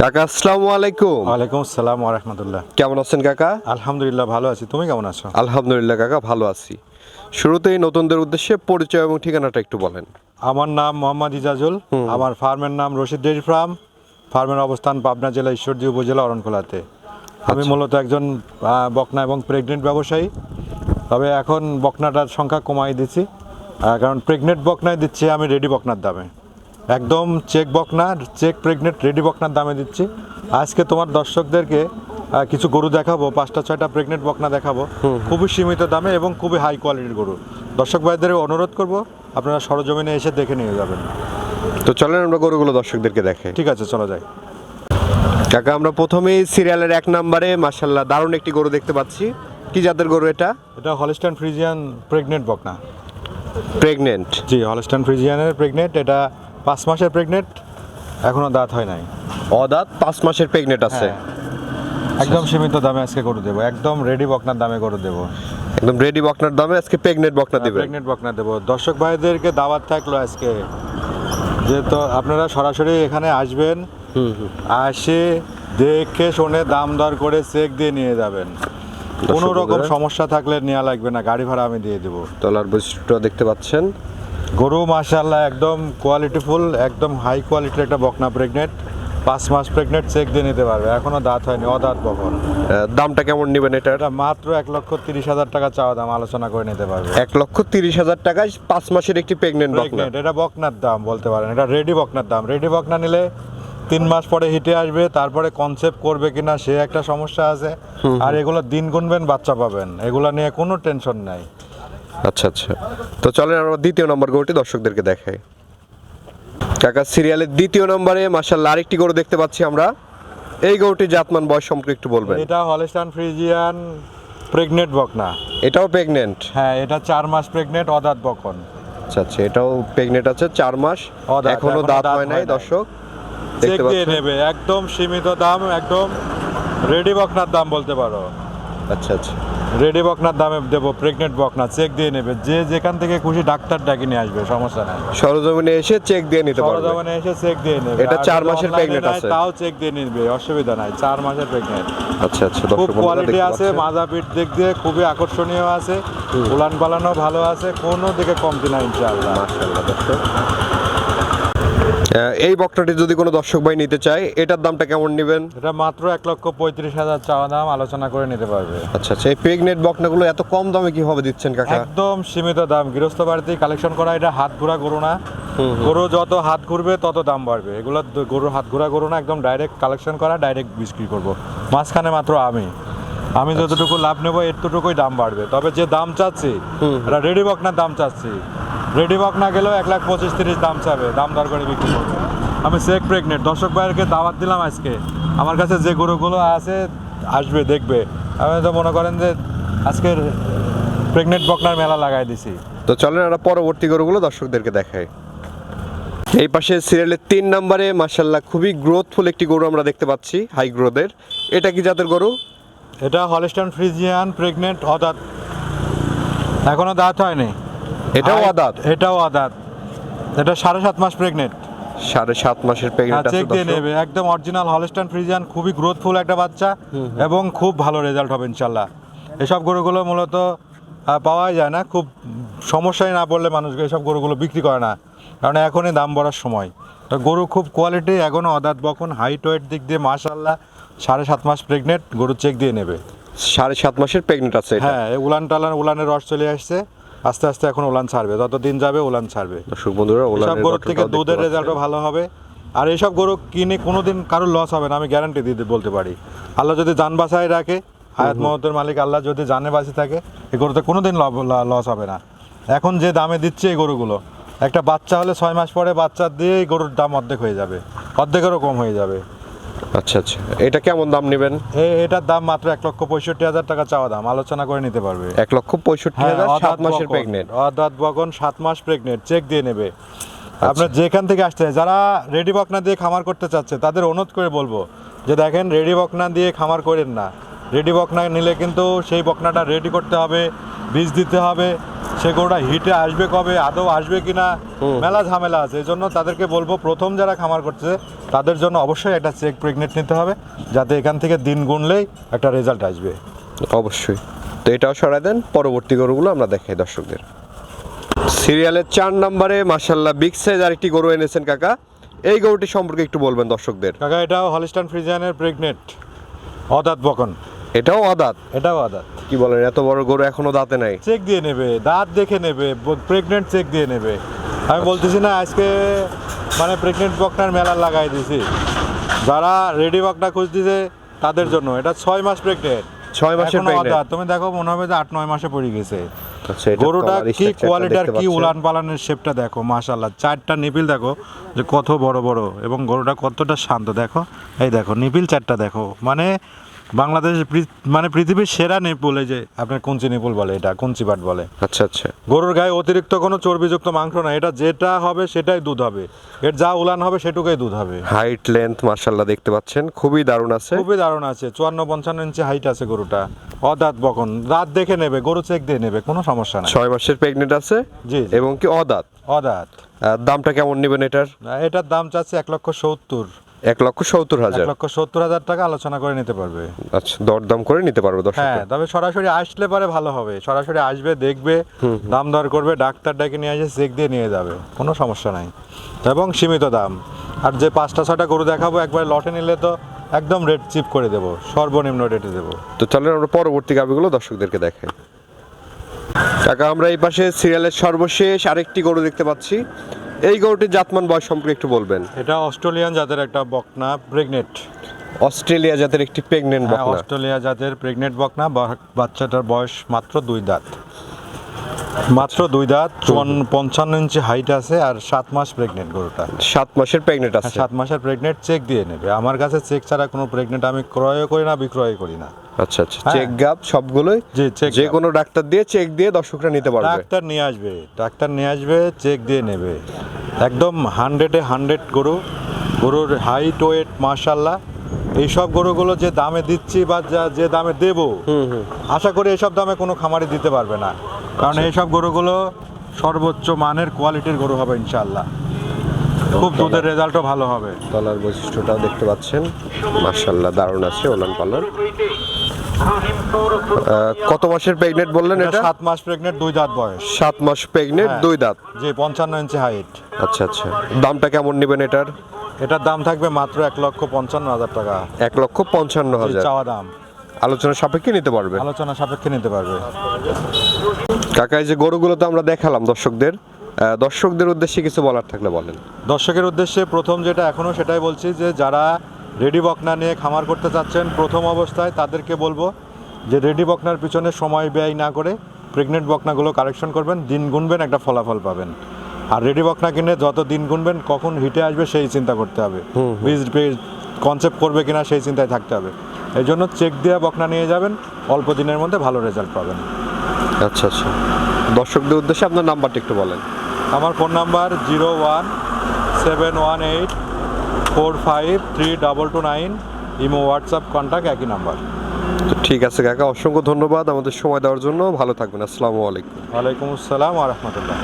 কাকা আসসালামু আলাইকুম। ওয়ালাইকুম আসসালাম ওরহমতুল্লাহ কেমন আছেন কাকা? আলহামদুলিল্লাহ ভালো আছি। তুমি কেমন আছো? আলহামদুলিল্লাহ কাকা ভালো আছি। শুরুতেই নতুনদের উদ্দেশ্যে পরিচয় এবং ঠিকানাটা একটু বলেন। আমার নাম মোহাম্মদ ইজাজুল। আমার ফার্মের নাম রশিদ ডেয়ারি ফার্ম। ফার্মের অবস্থান পাবনা জেলা ঈশ্বরদী উপজেলা অরণখোলাতে। আমি মূলত একজন বকনা এবং প্রেগনেন্ট ব্যবসায়ী। তবে এখন বকনাটার সংখ্যা কমাই দিচ্ছি। কারণ প্রেগনেন্ট বকনায় দিচ্ছি আমি রেডি বকনার দামে। একদম চেক বকনা চেক প্রেগনেন্ট রেডি বকনার দামে দিচ্ছি। আজকে তোমার দর্শকদেরকে কিছু গরু দেখাবো পাঁচটা ছয়টা প্রেগনেন্ট বকনা দেখাবো। খুবই সীমিত দামে এবং খুবই হাই কোয়ালিটির গরু। দর্শক ভাইদের অনুরোধ করব আপনারা সরজমিনে এসে দেখে নিয়ে যাবেন। তো চলেন আমরা গরুগুলো দর্শকদেরকে দেখে ঠিক আছে চলো যাই। কাকা আমরা প্রথমেই সিরিয়ালের এক নম্বরে মার্শাল্লাহ দারুণ একটি গরু দেখতে পাচ্ছি। কি জাতের গরু এটা? এটা হলস্টান ফ্রিজিয়ান প্রেগনেন্ট বকনা প্রেগনেন্ট জি হলস্টান ফ্রিজিয়ানের প্রেগনেন্ট এটা পাঁচ মাসের প্রেগনেন্ট এখনও দাঁত হয় নাই। অদাত পাঁচ মাসের প্রেগনেন্ট আছে। হ্যাঁ। একদম সীমিত দামে আজকে করে দেবো। একদম রেডি বকনার দামে করে দেবো। একদম রেডি বকনার দামে আজকে প্রেগনেন্ট বকনা দিবেন প্রেগনেন্ট বকনা দেবো। দর্শক ভাইদেরকে দাওয়াত থাকল আজকে। যেহেতু আপনারা সরাসরি এখানে আসবেন আসে দেখে শুনে দাম দর করে চেক দিয়ে নিয়ে যাবেন। কোনো রকম সমস্যা থাকলে নেওয়া লাগবে না। গাড়ি ভাড়া আমি দিয়ে দেবো। তলার বৈশিষ্ট্য দেখতে পাচ্ছেন। গরু মাশাল্লাহ একদম কোয়ালিটিফুল একদম হাই কোয়ালিটির একটা বকনা প্রেগনেন্ট পাঁচ মাস প্রেগনেন্ট চেক দিয়ে নিতে পারবে। এখনও দাঁত হয়নি অদাঁত বকন দামটা কেমন নেবেন এটা এটা মাত্র এক লক্ষ তিরিশ হাজার টাকা চাওয়া দাম আলোচনা করে নিতে পারবে। এক লক্ষ তিরিশ হাজার টাকায় পাঁচ মাসের একটি প্রেগনেন্ট বকনা। প্রেগনেন্ট এটা বকনার দাম বলতে পারেন। এটা রেডি বকনার দাম। রেডি বকনা নিলে তিন মাস পরে হিটে আসবে তারপরে কনসেপ্ট করবে কিনা সে একটা সমস্যা আছে। আর এগুলো দিন গুনবেন বাচ্চা পাবেন। এগুলো নিয়ে কোনো টেনশন নাই। আচ্ছা আচ্ছা। তো চলেন আমরা দ্বিতীয় নম্বর গরুটি দর্শকদেরকে দেখাই। কাকা সিরিয়ালের দ্বিতীয় নম্বরে মার্শাল্লাহ আরেকটি গরু দেখতে পাচ্ছি আমরা। এই গরুটির জাতমান বয়স সম্পর্কে একটু বলবেন। এটা হলস্টান ফ্রিজিয়ান প্রেগনেন্ট বকনা। এটাও প্রেগনেন্ট? হ্যাঁ এটা চার মাস প্রেগনেন্ট অদাঁত বকন। আচ্ছা আচ্ছা এটাও প্রেগনেন্ট আছে চার মাস। এখনও দাঁত হয় নাই দর্শক। চেক দেখতে দিয়ে নেবে একদম সীমিত দাম একদম রেডি বকনার দাম বলতে পারো। আচ্ছা আচ্ছা। রেডি বকনার দামে দেবো প্রেগনেন্ট বকনা চেক দিয়ে নেবে। যে যেখান থেকে খুশি ডাক্তার ডাকি নিয়ে আসবে সমস্যা নাই। সরজমিনে এসে চেক দিয়ে নিতে পারবে। সরজমিনে এসে চেক দিয়ে নেবে। এটা আর চার মাসের প্রেগনেন্ট আছে। তাও চেক দিয়ে নিবে অসুবিধা নাই চার মাসের প্রেগনেন্ট আচ্ছা আচ্ছা খুব কোয়ালিটি আছে। মাজা পিঠ দিক দিয়ে খুবই আকর্ষণীয় আছে উলান পালানো ভালো আছে কোনো দিকে কমতি নাই ইনশাআল্লাহ। মাশাআল্লাহ এই বকনাটি যদি কোনো দর্শক ভাই নিতে চায় এটার দামটা কেমন নেবেন? এটা মাত্র এক লক্ষ পঁয়ত্রিশ হাজার চাওয়া দাম আলোচনা করে নিতে পারবে। আচ্ছা আচ্ছা এই প্রেগনেন্ট বকনাগুলো এত কম দামে কীভাবে দিচ্ছেন কাকা? একদম সীমিত দাম গৃহস্থ বাড়িতেই কালেকশন করা এটা হাত ঘোরা গরু না। গরু যত হাত ঘুরবে তত দাম বাড়বে। এগুলো গরুর হাত ঘোরা গরু না একদম ডাইরেক্ট কালেকশন করা ডাইরেক্ট বিক্রি করব। মাঝখানে মাত্র আমি। আমি যতটুকু লাভ নেব এতটুকুই দাম বাড়বে। তবে যে দাম চাচ্ছি রেডি বকনার দাম চাচ্ছি। রেডি বক না গেলেও এক লাখ পঁচিশ তিরিশ দাম চাবে দাম দর করে বিক্রি করব। আমি চেক প্রেগনেন্ট দর্শক ভাইয়েরকে দাওয়াত দিলাম আজকে। আমার কাছে যে গরুগুলো আছে আসবে দেখবে। আমি তো মনে করেন যে আজকের প্রেগনেন্ট বকনার মেলা লাগাই দিছি। তো চলেন আমরা পরবর্তী গরুগুলো দর্শকদেরকে দেখাই। এই পাশে সিরিয়ালের তিন নম্বরে মার্শাল্লাহ খুবই গ্রোথফুল একটি গরু আমরা দেখতে পাচ্ছি হাই গ্রোথের এটা কি জাতের গরু? এটা হলস্টান ফ্রিজিয়ান প্রেগনেন্ট অদাত। এখনও দাঁত হয়নি। এটাও আদাত? এটাও আদাত। এটা সাড়ে সাত মাস প্রেগনেন্ট সাড়ে সাত মাসের প্রেগনেন্ট চেক দিয়ে নেবে। একদম অরিজিনাল হলস্টান ফ্রিজিয়ান খুবই গ্রোথফুল একটা বাচ্চা এবং খুব ভালো রেজাল্ট হবে ইনশাল্লাহ এসব গরুগুলো মূলত পাওয়াই যায় না। খুব সমস্যায় না পড়লে মানুষ এসব গরুগুলো বিক্রি করে না। কারণ এখনই দাম বাড়ার সময়। তো গরু খুব কোয়ালিটি এখনও অদাত বখন হাইট ওয়েট দিক দিয়ে মাশাল্লাহ সাড়ে সাত মাস প্রেগনেন্ট গরু চেক দিয়ে নেবে। সাড়ে সাত মাসের প্রেগনেন্ট আছে হ্যাঁ উলান টালান উলানের রস চলে আসছে। আস্তে আস্তে এখন ওলান ছাড়বে। যত দিন যাবে ওলান ছাড়বে। দর্শক বন্ধুরা এসব ওলানের গরুর থেকে দুধের। রেজাল্টও ভালো হবে। আর এইসব গরু কিনে কোনোদিন কারোর লস হবে না আমি গ্যারান্টি দিতে বলতে পারি। আল্লাহ যদি যান বাসায় রাখে হায়াত মহতের মালিক আল্লাহ যদি জানে বাঁচে থাকে এই গরুতে কোনো দিন লস হবে না। এখন যে দামে দিচ্ছে এই গরুগুলো একটা বাচ্চা হলে ছয় মাস পরে বাচ্চা দিয়ে এই গরুর দাম অর্ধেক হয়ে যাবে। অর্ধেকেরও কম হয়ে যাবে। আচ্ছা আচ্ছা। এটা কেমন দাম নেবেন? এটার দাম মাত্র এক লক্ষ পঁয়ষট্টি হাজার টাকা চাওয়া দাম। আলোচনা করে নিতে পারবে। এক লক্ষ পঁয়ষট্টি হ্যাঁ, হাজার সাত মাসের প্রেগনেন্ট অদাঁত বকন সাত মাস প্রেগনেন্ট চেক দিয়ে নেবে। আপনার যেখান থেকে আসতে যারা রেডি বকনা দিয়ে খামার করতে চাচ্ছে তাদের অনুরোধ করে বলব যে দেখেন রেডি বকনা দিয়ে খামার করেন না। রেডি বকনা নিলে কিন্তু সেই বকনাটা রেডি করতে হবে বীজ দিতে হবে সে গরুটা হিটে আসবে কবে আদৌ আসবে কিনা মেলা ঝামেলা আছে। এই জন্য তাদেরকে বলব প্রথম যারা খামার করছে তাদের জন্য অবশ্যই একটা চেক প্রেগনেন্ট নিতে হবে যাতে এখান থেকে দিন গুনলেই একটা রেজাল্ট আসবে। অবশ্যই। তো এটাও সরাই দেন পরবর্তী গরুগুলো আমরা দেখাই দর্শকদের। সিরিয়ালের চার নম্বরে মাসাল্লাহ বিগ সাইজ আরেকটি গরু এনেছেন কাকা। এই গরুটি সম্পর্কে একটু বলবেন দর্শকদের। কাকা এটাও হলিস্টান ফ্রিজিয়ানের প্রেগনেন্ট অদাত বকন। এটাও অদাঁত এটাও আদাত। কি বলেন এত বড় গরু এখনও দাঁতে নাই? চেক দিয়ে নেবে দাঁত দেখে নেবে প্রেগনেন্ট চেক দিয়ে নেবে। আমি বলতেছি না আজকে মানে প্রেগনেন্ট বকনার মেলা লাগাই দিছি। যারা রেডি বকনা খুঁজতেছে তাদের জন্য। এটা ছয় মাস প্রেগনেন্ট ছয় মাসের pregnant। তুমি দেখো মনে হবে যে আট নয় মাসে পড়ে গেছে। আচ্ছা গরুটা কি structure-টা কোয়ালিটি আর কি উলান পালানের শেপটা দেখো মাশাল্লাহ চারটা নিপিল দেখো যে কত বড় বড়। এবং গরুটা কতটা শান্ত দেখো। এই দেখো নিপিল চারটা দেখো। মানে বাংলাদেশ মানে পৃথিবীর সেরা নিপুল এই যে আপনার কুঞ্চি নেপুল বলে এটা কুঞ্চি পাট বলে। আচ্ছা আচ্ছা। গরুর গায়ে অতিরিক্ত কোনো চর্বিযুক্ত মাংস না এটা যেটা হবে সেটাই দুধ হবে। এর যা উলান হবে সেটুকুই দুধ হবে। হাইট লেন্থ মার্শাল্লাহ দেখতে পাচ্ছেন খুবই দারুণ আছে। খুবই দারুণ আছে চুয়ান্ন পঞ্চান্ন ইঞ্চি হাইট আছে গরুটা। অদাঁত বকন দাঁত দেখে নেবে গরু চেক দিয়ে নেবে কোনো সমস্যা নাই। ছয় মাসের প্রেগনেন্ট আছে জি। এবং কি অদাঁত? অদাঁত। দামটা কেমন নেবেন এটার? এটার দাম চাচ্ছে এক লক্ষ সত্তর। এক লক্ষ সত্তর এক হাজার লক্ষ সত্তর হাজার টাকা আলোচনা করে নিতে পারবে। আচ্ছা দরদাম করে নিতে পারব দর্শক হ্যাঁ তবে সরাসরি আসলে পরে ভালো হবে। সরাসরি আসবে দেখবে দাম দর করবে ডাক্তার ডাকে নিয়ে আসে চেক দিয়ে নিয়ে যাবে। কোনো সমস্যা নাই। এবং সীমিত দাম। আর যে পাঁচটা ছটা গরু দেখাবো একবার লটে নিলে তো একদম রেট চিপ করে দেবো। সর্বনিম্ন রেটে দেবো। তো চলেন আমরা পরবর্তী গাবিগুলো দর্শকদেরকে দেখাই। কাকা আমরা এই পাশে সিরিয়ালের সর্বশেষ আরেকটি গরু দেখতে পাচ্ছি। এই গরুটির জাতমান বয়স সম্পর্কে একটু বলবেন? এটা অস্ট্রেলিয়ান জাতের একটা বকনা প্রেগনেন্ট অস্ট্রেলিয়া জাতের একটি প্রেগনেন্ট হ্যাঁ বকনা। অস্ট্রেলিয়া জাতের প্রেগনেন্ট বকনা বাচ্চাটার বয়স মাত্র দুই দাঁত। মাত্র দুই দাঁত চুয়ান্ন পঞ্চান্ন ইঞ্চি হাইট আছে আর সাত মাস প্রেগনেন্ট গরুটা। সাত মাসের প্রেগনেন্ট হ্যাঁ, আছে। সাত মাসের প্রেগনেন্ট চেক দিয়ে নেবে। আমার কাছে চেক ছাড়া কোনো প্রেগনেন্ট আমি ক্রয়ও করি না বিক্রয় করি না। আচ্ছা আচ্ছা। হ্যাঁ। চেক গাপ সবগুলোই যে কোনো ডাক্তার দিয়ে চেক দিয়ে দর্শকরা নিতে পারবে। ডাক্তার নিয়ে আসবে ডাক্তার নিয়ে আসবে চেক দিয়ে নেবে। একদম হান্ড্রেডে হান্ড্রেড গরু গরুর হাইট ওয়েট মার্শাল্লাহ এইসব গরুগুলো যে দামে দিচ্ছি বা যা- যে দামে দেব আশা করি এইসব দামে কোনো খামারে দিতে পারবে না। কারণ এইসব গরুগুলো সর্বোচ্চ মানের কোয়ালিটির গরু হবে ইনশাল্লাহ খুব দুধের রেজাল্টও ভালো হবে। তলার বৈশিষ্ট্যটাও দেখতে পাচ্ছেন। মার্শাল্লাহ দারুণ আছে ওলান পালন। কত মাসের প্রেগনেন্ট বললেন এটা সাত মাস প্রেগনেন্ট দুই দাঁত বয়স। সাত মাস প্রেগনেন্ট হ্যাঁ। দুই দাঁত? জি পঞ্চান্ন ইঞ্চি হাইট আচ্ছা আচ্ছা। দামটা কেমন নেবেন এটার? এটার দাম থাকবে মাত্র এক লক্ষ পঞ্চান্ন হাজার টাকা। এক লক্ষ পঞ্চান্ন হাজার। চাওয়া দাম। আলোচনা সাপেক্ষে নিতে পারবে। আলোচনা সাপেক্ষে নিতে পারবে। কাকা এই যে গরুগুলো তো আমরা দেখালাম দর্শকদের দর্শকদের উদ্দেশ্যে কিছু বলার থাকলে বলেন। দর্শকের উদ্দেশ্যে প্রথম যেটা এখনও সেটাই বলছি যে যারা রেডি বকনা নিয়ে খামার করতে চাচ্ছেন প্রথম অবস্থায় তাদেরকে বলব যে রেডি বকনার পিছনে সময় ব্যয় না করে প্রেগনেন্ট বকনাগুলো কারেকশন করবেন দিন গুনবেন একটা ফলাফল পাবেন। আর রেডি বকনা কিনে যত দিন গুনবেন কখন হিটে আসবে সেই চিন্তা করতে হবে। বীজ কনসেপ্ট করবে কিনা সেই চিন্তায় থাকতে হবে। এই জন্য চেক দিয়ে বকনা নিয়ে যাবেন অল্প দিনের মধ্যে ভালো রেজাল্ট পাবেন। আচ্ছা আচ্ছা। দর্শকদের উদ্দেশ্যে আপনার নাম্বারটা একটু বলেন। আমার phone number zero one seven one eight four five three double two nine imo WhatsApp contact একই নাম্বার তো ঠিক আছে কাকা অসংখ্য ধন্যবাদ আমাদের সময় দেওয়ার জন্য। ভালো থাকবেন আসসালামু আলাইকুম। ওয়ালাইকুম আসসালাম আ রহমতুল্লাহ।